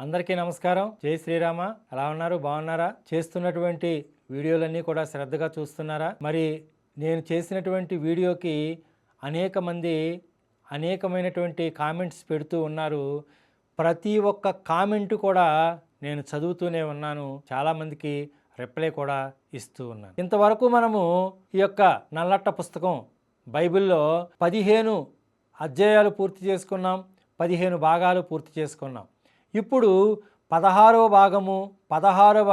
అందరికీ నమస్కారం. జై శ్రీరామ. ఎలా ఉన్నారు? బాగున్నారా? చేస్తున్నటువంటి వీడియోలన్నీ కూడా శ్రద్ధగా చూస్తున్నారా? మరి నేను చేసినటువంటి వీడియోకి అనేక మంది అనేకమైనటువంటి కామెంట్స్ పెడుతూ ఉన్నారు. ప్రతి ఒక్క కామెంట్ కూడా నేను చదువుతూనే ఉన్నాను. చాలామందికి రిప్లై కూడా ఇస్తూ ఉన్నాను. ఇంతవరకు మనము ఈ యొక్క నల్లట్ట పుస్తకం బైబిల్లో పదిహేను అధ్యాయాలు పూర్తి చేసుకున్నాం పదిహేను భాగాలు పూర్తి చేసుకున్నాం. ఇప్పుడు పదహారవ భాగము పదహారవ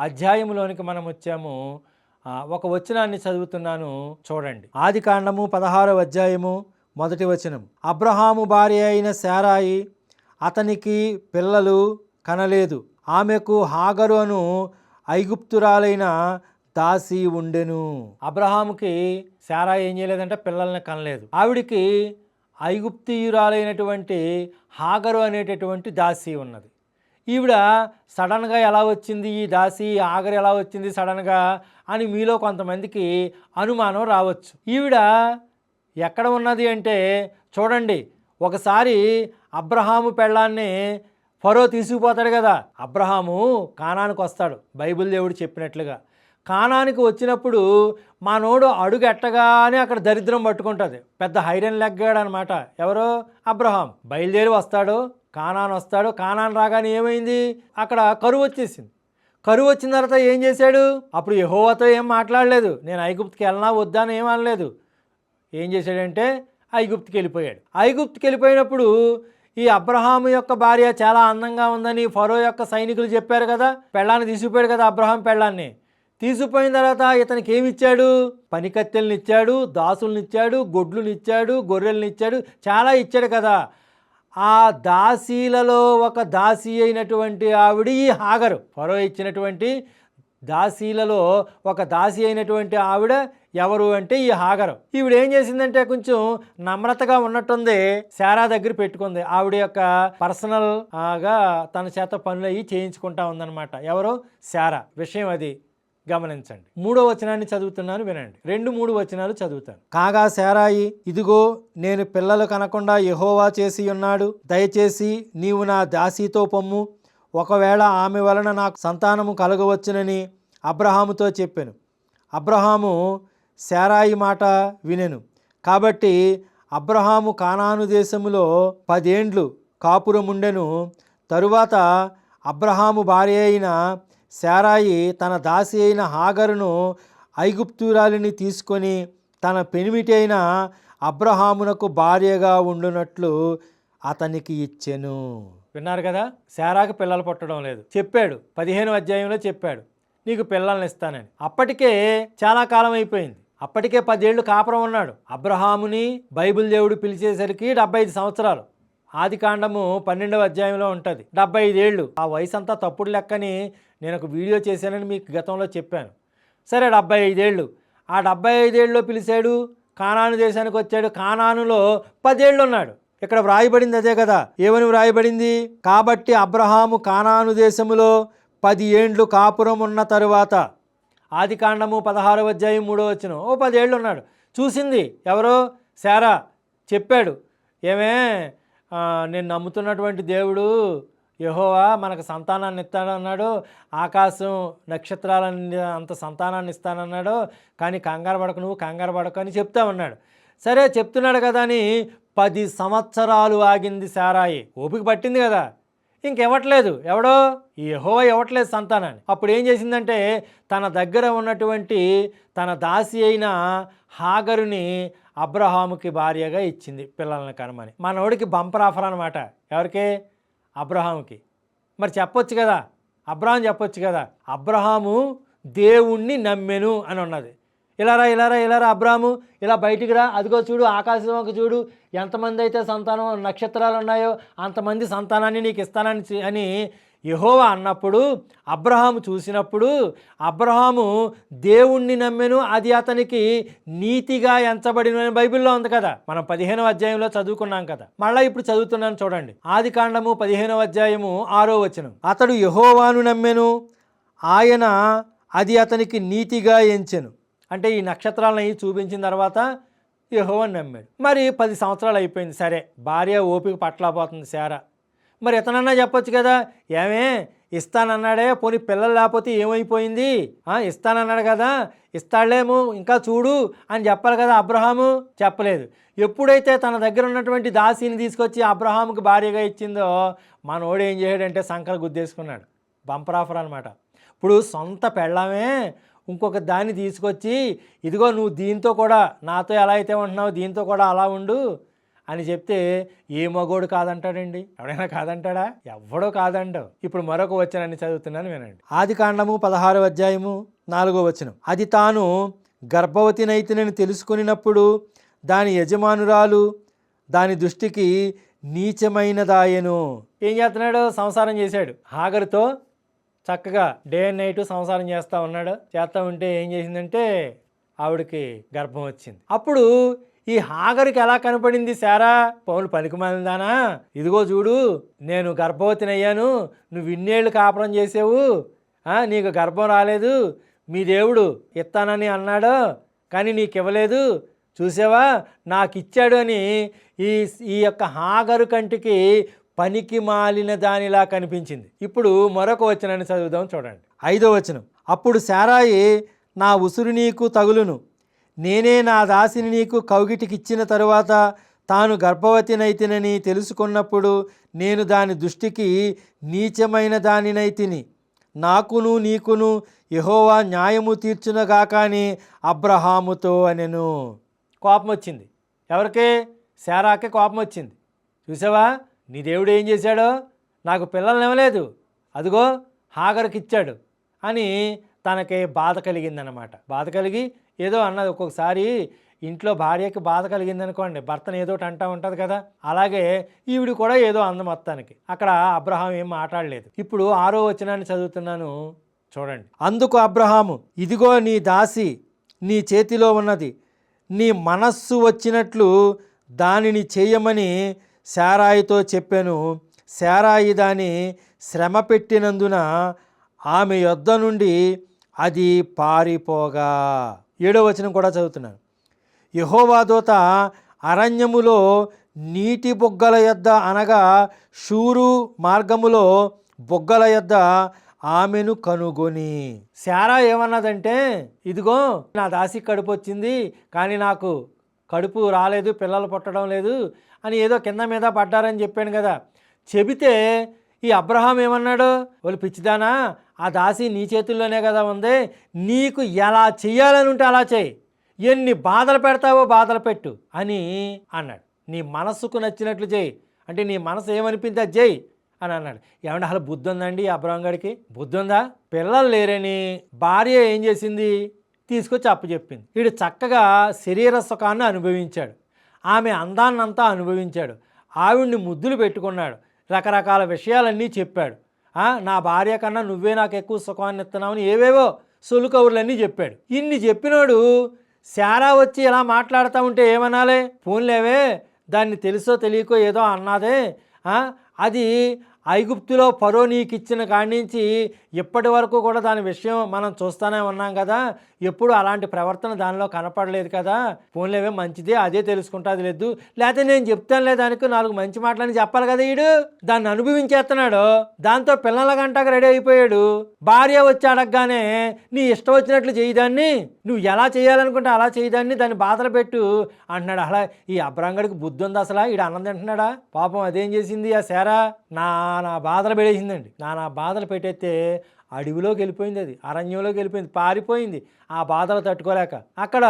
అధ్యాయంలోనికి మనం వచ్చాము. ఒక వచనాన్ని చదువుతున్నాను చూడండి. ఆది కాండము పదహారవ అధ్యాయము మొదటి వచనం అబ్రహాము భార్య అయిన శారాయి అతనికి పిల్లలు కనలేదు. ఆమెకు హాగరు అను ఐగుప్తురాలైన దాసి ఉండెను. అబ్రహాముకి శారా ఏం చేయలేదంటే పిల్లల్ని కనలేదు. ఆవిడికి ఐగుప్తియురాలైనటువంటి హాగరు అనేటటువంటి దాసి ఉన్నది. ఈవిడ సడన్గా ఎలా వచ్చింది? ఈ దాసి ఆగరు ఎలా వచ్చింది సడన్గా అని మీలో కొంతమందికి అనుమానం రావచ్చు. ఈవిడ ఎక్కడ ఉన్నది అంటే చూడండి ఒకసారి అబ్రహాము పెళ్ళాన్ని ఫరో తీసుకుపోతాడు కదా. అబ్రహాము కానానికి వస్తాడు బైబిల్ దేవుడు చెప్పినట్లుగా. కానానికి వచ్చినప్పుడు మనోడు అడుగు ఎట్టగానే అక్కడ దరిద్రం పట్టుకుంటుంది. పెద్ద హైరన్ లెగ్గాడు అనమాట ఎవరు? అబ్రహాం. బయలుదేరి వస్తాడు. కానాన్ వస్తాడు. కానాన్ రాగానే ఏమైంది? అక్కడ కరువు వచ్చేసింది. కరువు వచ్చిన తర్వాత ఏం చేశాడు? అప్పుడు యహోవాతో ఏం మాట్లాడలేదు. నేను ఐగుప్తికి వెళ్ళనా వద్దా అని ఏం అనలేదు. ఏం చేశాడంటే ఐగుప్తికి వెళ్ళిపోయాడు. ఐగుప్తికి వెళ్ళిపోయినప్పుడు ఈ అబ్రహాము యొక్క భార్య చాలా అందంగా ఉందని ఫరో యొక్క సైనికులు చెప్పారు కదా. పెళ్ళాన్ని తీసుకుపోయాడు కదా అబ్రహాం పెళ్ళాన్ని. తీసుకుపోయిన తర్వాత ఇతనికి ఏమి ఇచ్చాడు? దాసులనిచ్చాడు గొడ్లునిచ్చాడు గొర్రెలనిచ్చాడు చాలా ఇచ్చాడు కదా. ఆ దాసీలలో ఒక దాసీ అయినటువంటి ఆవిడ ఈ హాగరు. ఫరో ఇచ్చినటువంటి దాసీలలో ఒక దాసి అయినటువంటి ఆవిడ ఎవరు అంటే ఈ హాగరు. ఈవిడ ఏం చేసిందంటే కొంచెం నమ్రతగా ఉన్నట్టుంది శారా దగ్గర పెట్టుకుంది. ఆవిడ యొక్క పర్సనల్గా తన చేత పనులు అయ్యి చేయించుకుంటా ఉందన్నమాట. ఎవరు? శారా. విషయం అది. గమనించండి. మూడో వచనాన్ని చదువుతున్నాను వినండి. రెండు మూడు వచనాలు చదువుతాను. కాగా శారాయి ఇదిగో నేను పిల్లలు కనకుండా యహోవా చేసి ఉన్నాడు. దయచేసి నీవు నా దాసీతో పొమ్ము. ఒకవేళ ఆమె వలన నాకు సంతానము కలగవచ్చునని అబ్రహాముతో చెప్పాను. అబ్రహాము శారాయి మాట వినెను. కాబట్టి అబ్రహాము కానాను దేశములో పదేండ్లు కాపురముండెను. తరువాత అబ్రహాము భార్య అయిన శారాయి తన దాసి అయిన హాగరును ఐగుప్తురాలిని తీసుకొని తన పెనిమిటి అయిన అబ్రహామునకు భార్యగా ఉండునట్లు అతనికి ఇచ్చెను. విన్నారు కదా? శారాకు పిల్లలు పుట్టడం లేదు. చెప్పాడు. పదిహేను అధ్యాయంలో చెప్పాడు. నీకు పిల్లల్ని ఇస్తానని. అప్పటికే చాలా కాలం అయిపోయింది. అప్పటికే పదేళ్ళు కాపురం ఉన్నాడు. అబ్రహాముని బైబిల్ దేవుడు పిలిచేసరికి డెబ్బై ఐదు సంవత్సరాలు. ఆది కాండము పన్నెండవ అధ్యాయంలో ఉంటుంది. డెబ్బై ఐదేళ్ళు ఆ వయసు అంతా తప్పుడు లెక్కని నేను ఒక వీడియో చేశానని మీకు గతంలో చెప్పాను. సరే డెబ్బై ఐదేళ్ళు. ఆ డెబ్బై ఐదేళ్ళలో పిలిచాడు కానాను దేశానికి వచ్చాడు. కానానులో పదేళ్ళు ఉన్నాడు ఇక్కడ వ్రాయబడింది అదే కదా. ఏమని వ్రాయబడింది? కాబట్టి అబ్రహాము కానాను దేశములో పది ఏండ్లు కాపురం ఉన్న తరువాత. ఆది కాండము పదహారో అధ్యాయం మూడో వచ్చిన ఓ పదేళ్ళు ఉన్నాడు చూసింది ఎవరో? శారా చెప్పాడు. ఏమే? నేను నమ్ముతున్నటువంటి దేవుడు యహోవా మనకు సంతానాన్ని ఇస్తానన్నాడు ఆకాశం నక్షత్రాలన్నీ అంత సంతానాన్ని ఇస్తానన్నాడు కానీ కంగారు పడకు నువ్వు కంగారు పడకు అని చెప్తా ఉన్నాడు. సరే చెప్తున్నాడు కదా అని పది సంవత్సరాలు ఆగింది సారాయి. ఓపిక పట్టింది కదా? ఇంకెవ్వట్లేదు. ఎవడో? ఈ ఇవ్వట్లేదు సంతానాన్ని. అప్పుడు ఏం చేసిందంటే తన దగ్గర ఉన్నటువంటి తన దాసి అయిన హాగరుని అబ్రహాముకి భార్యగా ఇచ్చింది పిల్లల్ని కనమని. మనోడికి బంపర్ ఆఫర్ అనమాట ఎవరికి? అబ్రహాముకి. మరి చెప్పొచ్చు కదా? అబ్రహాం చెప్పొచ్చు కదా? అబ్రహాము దేవుణ్ణి నమ్మెను అని ఉన్నది ఇలారా ఇలారా ఇలారా అబ్రాము ఇలా బయటికి రా అదిగో చూడు ఆకాశంకి చూడు ఎంతమంది అయితే సంతానం నక్షత్రాలు ఉన్నాయో అంతమంది సంతానాన్ని నీకు ఇస్తానని అని యహోవా అన్నప్పుడు అబ్రహాము చూసినప్పుడు అబ్రహాము దేవుణ్ణి నమ్మెను అది అతనికి నీతిగా ఎంచబడిన బైబిల్లో ఉంది కదా. మనం పదిహేనవ అధ్యాయంలో చదువుకున్నాం కదా. మళ్ళీ ఇప్పుడు చదువుతున్నాను చూడండి. ఆది కాండము పదిహేనవ అధ్యాయము ఆరో వచనం. అతడు యహోవాను నమ్మెను ఆయన అది అతనికి నీతిగా ఎంచెను. అంటే ఈ నక్షత్రాలను చూపించిన తర్వాత యెహోవాని నమ్మాడు. మరి పది సంవత్సరాలు అయిపోయింది. సరే భార్య ఓపిక పట్టలేకపోతుంది సారా మరి ఇతనన్నా చెప్పొచ్చు కదా? ఏమే? ఇస్తానన్నాడే పోనీ పిల్లలు లేకపోతే ఏమైపోయింది? ఇస్తానన్నాడు కదా? ఇస్తాడేమో ఇంకా చూడు అని చెప్పాలి కదా అబ్రహాము? చెప్పలేదు. ఎప్పుడైతే తన దగ్గర ఉన్నటువంటి దాసిని తీసుకొచ్చి అబ్రహాముకి భార్యగా ఇచ్చిందో మనోడు ఏం చేయడంటే సంకలు గుద్దేసుకున్నాడు. బంపర్ ఆఫర్ అనమాట ఇప్పుడు సొంత పెళ్ళామే ఇంకొక దాన్ని తీసుకొచ్చి ఇదిగో నువ్వు దీంతో కూడా నాతో ఎలా అయితే ఉంటున్నావు దీంతో కూడా అలా ఉండు అని చెప్తే ఏ మగోడు కాదంటాడండి? ఎవడైనా కాదంటాడా? ఎవడో కాదంటావు ఇప్పుడు మరొక వచనాన్ని చదువుతున్నాను వినండి. ఆది కాండము పదహారో అధ్యాయము నాలుగో వచనం. అది తాను గర్భవతినైతినని తెలుసుకునినప్పుడు దాని యజమానురాలు దాని దృష్టికి నీచమైనదాయను. ఏం చేస్తున్నాడు? సంసారం చేశాడు. హాగరితో చక్కగా డే అండ్ నైట్ సంసారం చేస్తూ ఉన్నాడు. చేస్తూ ఉంటే ఏం చేసిందంటే ఆవిడకి గర్భం వచ్చింది. అప్పుడు ఈ హాగరికి ఎలా కనపడింది సారా పౌలు పనికిమాలిందానా ఇదిగో చూడు నేను గర్భవతిని అయ్యాను నువ్వు ఇన్నేళ్ళు కాపురం చేసావు నీకు గర్భం రాలేదు మీ దేవుడు ఇస్తానని అన్నాడు కానీ నీకు ఇవ్వలేదు చూసావా? నాకు ఇచ్చాడు అని ఈ ఈ యొక్క హాగరు కంటికి పనికి మాలిన దానిలా కనిపించింది. ఇప్పుడు మరొక వచనాన్ని చదువుదాం చూడండి. ఐదో వచనం. అప్పుడు శారాయి నా ఉసురు నీకు తగులును. నేనే నా దాసిని నీకు కౌగిటికిచ్చిన తరువాత తాను గర్భవతినైతినని తెలుసుకున్నప్పుడు నేను దాని దృష్టికి నీచమైన దానినైతిని. నాకును నీకును యహోవా న్యాయము తీర్చునగాక అని అబ్రహాముతో అనెను. కోపం వచ్చింది ఎవరికి? శారాకే కోపం వచ్చింది చూసావా? నీ దేవుడు ఏం చేశాడో? నాకు పిల్లల్ని ఇవ్వలేదు. అదిగో హాగర్కి ఇచ్చాడు అని తనకి బాధ కలిగిందనమాట బాధ కలిగి ఏదో అన్నది ఒక్కొక్కసారి ఇంట్లో భార్యకి బాధ కలిగిందనుకోండి భర్తను ఏదో అంటా ఉంటుంది కదా. అలాగే ఈవిడు కూడా ఏదో అంద మొత్తానికి. అక్కడ అబ్రహాం ఏం మాట్లాడలేదు. ఇప్పుడు ఆరో వచనాన్ని చదువుతున్నాను చూడండి. అందుకు అబ్రహాము ఇదిగో నీ దాసి నీ చేతిలో ఉన్నది. నీ మనస్సు వచ్చినట్లు దానిని చేయమని శారాయితో చెప్పాను. శారాయి దాని శ్రమ పెట్టినందున ఆమె యొద్ద నుండి అది పారిపోగా. ఏడో వచనం కూడా చదువుతున్నాను. యహోవాదోత అరణ్యములో నీటి బొగ్గల యొద్ద అనగా షూరు మార్గములో బొగ్గల యొద్ద ఆమెను కనుగొని. శారా ఏమన్నదంటే ఇదిగో నా దాసి కడుపు వచ్చింది కానీ నాకు కడుపు రాలేదు పిల్లలు పుట్టడం లేదు అని ఏదో కింద మీద పడ్డారని చెప్పాను కదా. చెబితే ఈ అబ్రహాం ఏమన్నాడు? వాళ్ళు పిచ్చిదానా? ఆ దాసి నీ చేతుల్లోనే కదా ఉంది. నీకు ఎలా చెయ్యాలని ఉంటే అలా చేయి ఎన్ని బాధలు పెడతావో బాధలు పెట్టు అని అన్నాడు. నీ మనస్సుకు నచ్చినట్లు చేయి అంటే నీ మనసు ఏమనిపింది అది చేయి అని అన్నాడు. ఏమంటే అసలు బుద్ధి ఉందండి అబ్రహం గడికి? బుద్ధి ఉందా పిల్లలు లేరని భార్య ఏం చేసింది? తీసుకొచ్చి అప్పచెప్పింది వీడు చక్కగా శరీర సుఖాన్ని అనుభవించాడు. ఆమె అందాన్నంతా అనుభవించాడు. ఆవిడ్ని ముద్దులు పెట్టుకున్నాడు. రకరకాల విషయాలన్నీ చెప్పాడు. నా భార్య కన్నా నువ్వే నాకు ఎక్కువ సుఖాన్ని ఇస్తున్నావని ఏవేవో సొలు కబుర్లన్నీ చెప్పాడు. ఇన్ని చెప్పినోడు శారా వచ్చి ఇలా మాట్లాడుతూ ఉంటే ఏమనాలి? పోన్లేవే దాన్ని తెలుసో తెలియకో ఏదో అన్నదే అది ఐగుప్తులో పరో నీకు ఇచ్చిన కాడించి ఇప్పటి వరకు కూడా దాని విషయం మనం చూస్తూనే ఉన్నాం కదా. ఎప్పుడు అలాంటి ప్రవర్తన దానిలో కనపడలేదు కదా. ఫోన్లేవే మంచిదే అదే తెలుసుకుంటుంది లేదు. లేకపోతే నేను చెప్తానులే దానికి నాలుగు మంచి మాటలని చెప్పాలి కదా ఈడు. దాన్ని అనుభవించేస్తున్నాడు దాంతో పిల్లల గంటకు రెడీ అయిపోయాడు. భార్య వచ్చి అడగగానే నీ ఇష్టం వచ్చినట్లు చేయదాన్ని నువ్వు ఎలా చేయాలనుకుంటే అలా చేయదాన్ని దాన్ని. బాధలు పెట్టు. అంటున్నాడు. అలా ఈ అబ్రాంగడికి బుద్ధి ఉంది అసలు? ఈడు అన్నం తింటున్నాడా? పాపం అదేం చేసింది ఆ శారా? నా నా బాధలు పెట్టేసిందండి నానా బాధలు పెట్టేస్తే అడవిలోకి వెళ్ళిపోయింది అది అరణ్యంలోకి వెళ్ళిపోయింది పారిపోయింది. ఆ బాధలు తట్టుకోలేక అక్కడ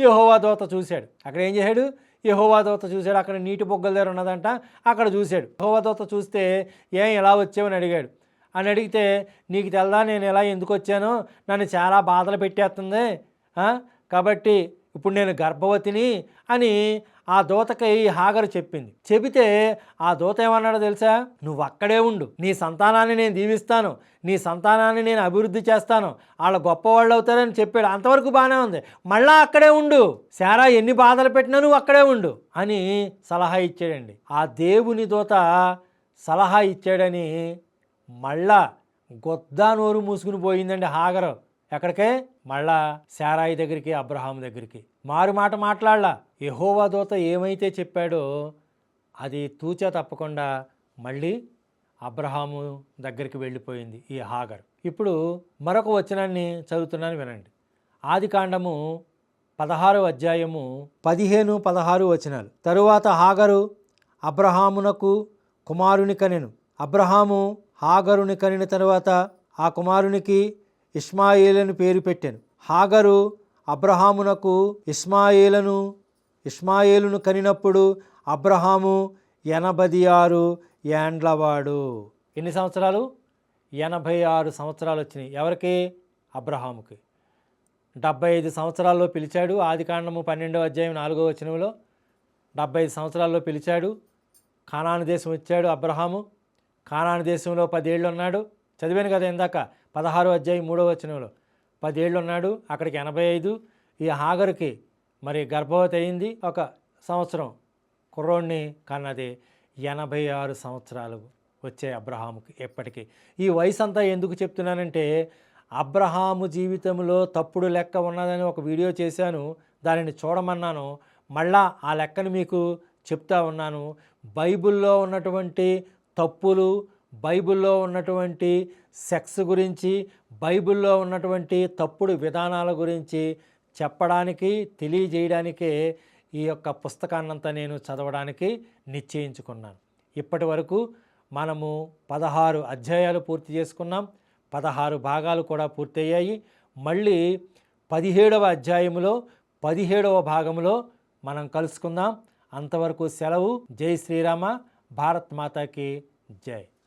యహోవా దోత చూశాడు. అక్కడ ఏం చేశాడు? యహోవా దోత చూశాడు. అక్కడ నీటి బొగ్గల దగ్గర ఉన్నదంట అక్కడ చూశాడు. యహోవా దోత చూస్తే ఏం ఎలా వచ్చావని అడిగాడు. అని అడిగితే నీకు తెల్దా నేను ఎలా ఎందుకు వచ్చానో? నన్ను చాలా బాధలు పెట్టేస్తుంది కాబట్టి ఇప్పుడు నేను గర్భవతిని అని ఆ దూతకి హాగరు చెప్పింది. చెబితే ఆ దూత ఏమన్నాడో తెలుసా? నువ్వు అక్కడే ఉండు. నీ సంతానాన్ని నేను దీవిస్తాను. నీ సంతానాన్ని నేను అభివృద్ధి చేస్తాను. వాళ్ళ గొప్పవాళ్ళు అవుతారని చెప్పాడు. అంతవరకు బాగానే ఉంది. మళ్ళా అక్కడే ఉండు. శారా ఎన్ని బాధలు పెట్టినా నువ్వు అక్కడే ఉండు అని సలహా ఇచ్చాడండి. ఆ దేవుని దూత సలహా ఇచ్చాడని మళ్ళా గొద్దా నోరు మూసుకుని పోయిందండి హాగరు. ఎక్కడికే? మళ్ళా శారాయి దగ్గరికి అబ్రహాం దగ్గరికి. మారు మాట మాట్లాడలా. యహోవా దూత ఏమైతే చెప్పాడో అది తూచా తప్పకుండా మళ్ళీ అబ్రహాము దగ్గరికి వెళ్ళిపోయింది ఈ హాగర్. ఇప్పుడు మరొక వచనాన్ని చదువుతున్నాను వినండి. ఆది కాండము పదహారు అధ్యాయము పదిహేను పదహారు వచనాలు. తరువాత హాగరు అబ్రహామునకు కుమారుని కనెను. అబ్రహాము హాగరుని కనిన తరువాత ఆ కుమారునికి ఇస్మాయిల్ అని పేరు పెట్టాను. హాగరు అబ్రహామునకు ఇస్మాయేలను ఇస్మాయేలును కనినప్పుడు అబ్రహాము ఎనభై ఆరు ఏండ్లవాడు. ఎన్ని సంవత్సరాలు? ఎనభై ఆరు సంవత్సరాలు వచ్చినాయి. ఎవరికి? అబ్రహాముకి. డెబ్బై ఐదు సంవత్సరాల్లో పిలిచాడు. ఆది కాండము పన్నెండవ అధ్యాయం నాలుగో వచనంలో డెబ్బై ఐదు సంవత్సరాల్లో పిలిచాడు. కానాను దేశం వచ్చాడు అబ్రహాము. కానాను దేశంలో పదేళ్ళు ఉన్నాడు. చదివాను కదా ఇందాక పదహారో అధ్యాయం మూడో వచనంలో. పదేళ్ళు ఉన్నాడు అక్కడికి ఎనభై ఐదు ఈ హాగర్కి మరి గర్భవతి అయింది ఒక సంవత్సరం. కుర్రోడిని కన్నది ఎనభై ఆరు సంవత్సరాలు వచ్చే అబ్రహాముకి ఎప్పటికీ. ఈ వయసు అంతా ఎందుకు చెప్తున్నానంటే అబ్రహాము జీవితంలో తప్పుడు లెక్క ఉన్నదని ఒక వీడియో చేశాను దానిని చూడమన్నాను మళ్ళా ఆ లెక్కను మీకు చెప్తా ఉన్నాను. బైబిల్లో ఉన్నటువంటి తప్పులు బైబిల్లో ఉన్నటువంటి సెక్స్ గురించి బైబిల్లో ఉన్నటువంటి తప్పుడు విధానాల గురించి చెప్పడానికి తెలియజేయడానికే ఈ యొక్క పుస్తకాన్నంతా నేను చదవడానికి నిశ్చయించుకున్నాను. ఇప్పటి వరకు మనము పదహారు అధ్యాయాలు పూర్తి చేసుకున్నాం. పదహారు భాగాలు కూడా పూర్తయ్యాయి. మళ్ళీ పదిహేడవ అధ్యాయములో పదిహేడవ భాగంలో మనం కలుసుకుందాం. అంతవరకు సెలవు. జై శ్రీరామ. భారత్ మాతాకి జై.